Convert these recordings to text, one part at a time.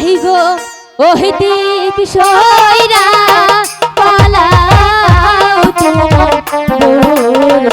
নাহি গো। পালা সইরা মোর তোমার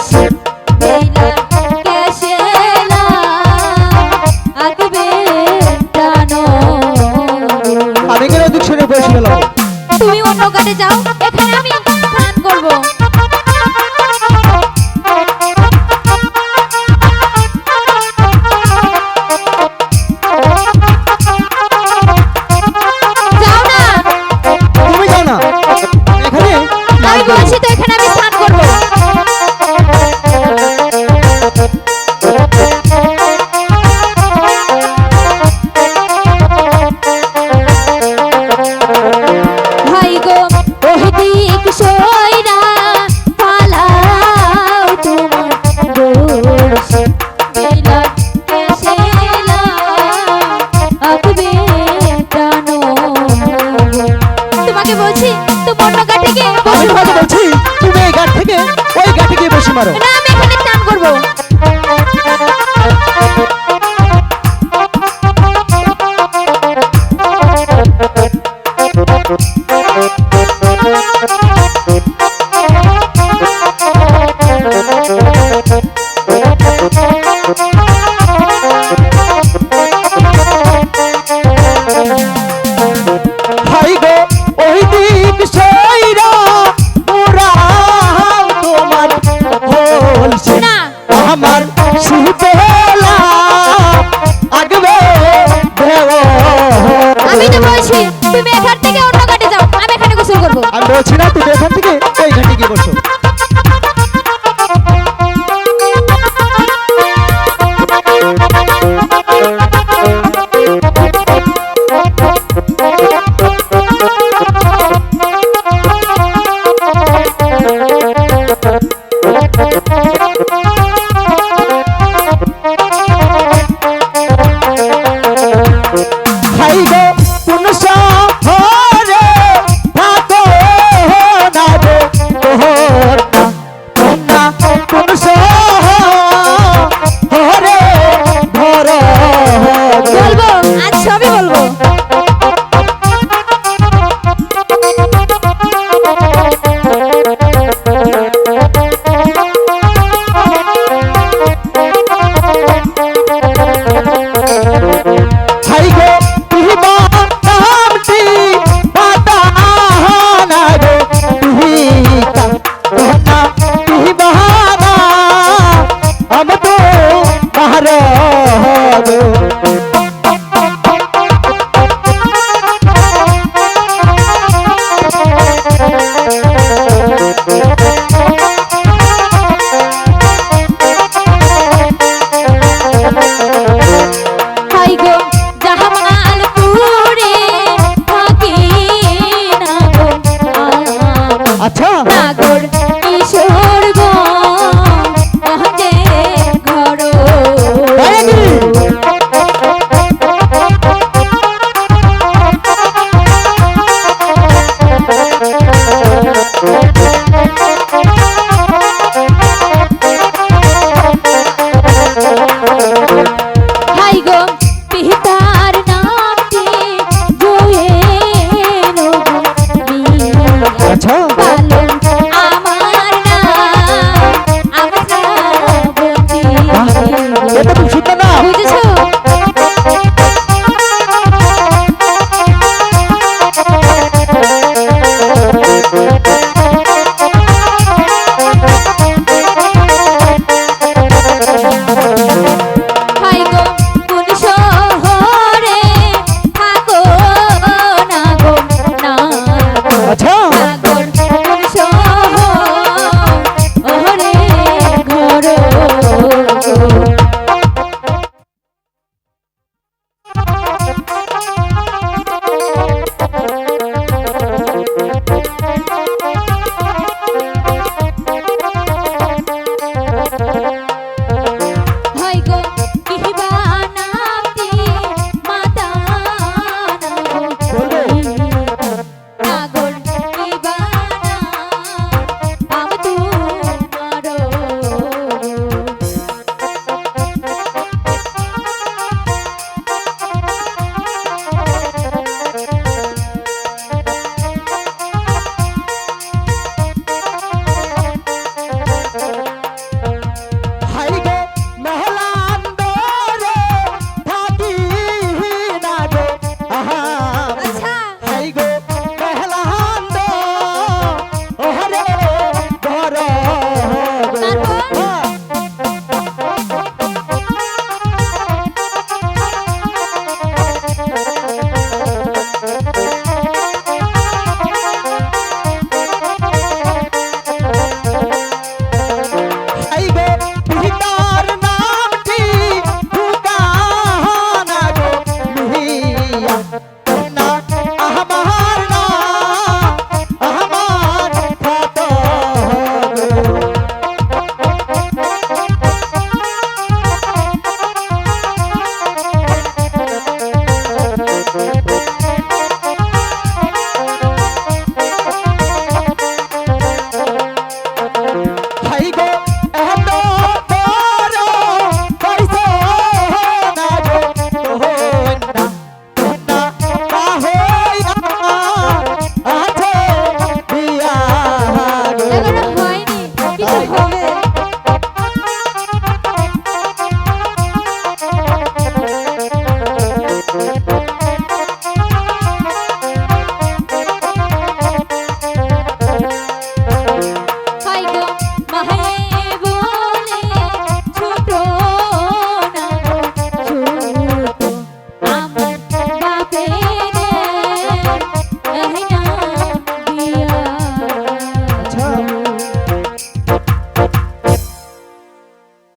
কথা বলছি, তুমি এই ঘাট থেকে, ওই ঘাটে গিয়ে বসে মারো। আমি এখানে স্নান Thank বসে তুমি এখানে করছে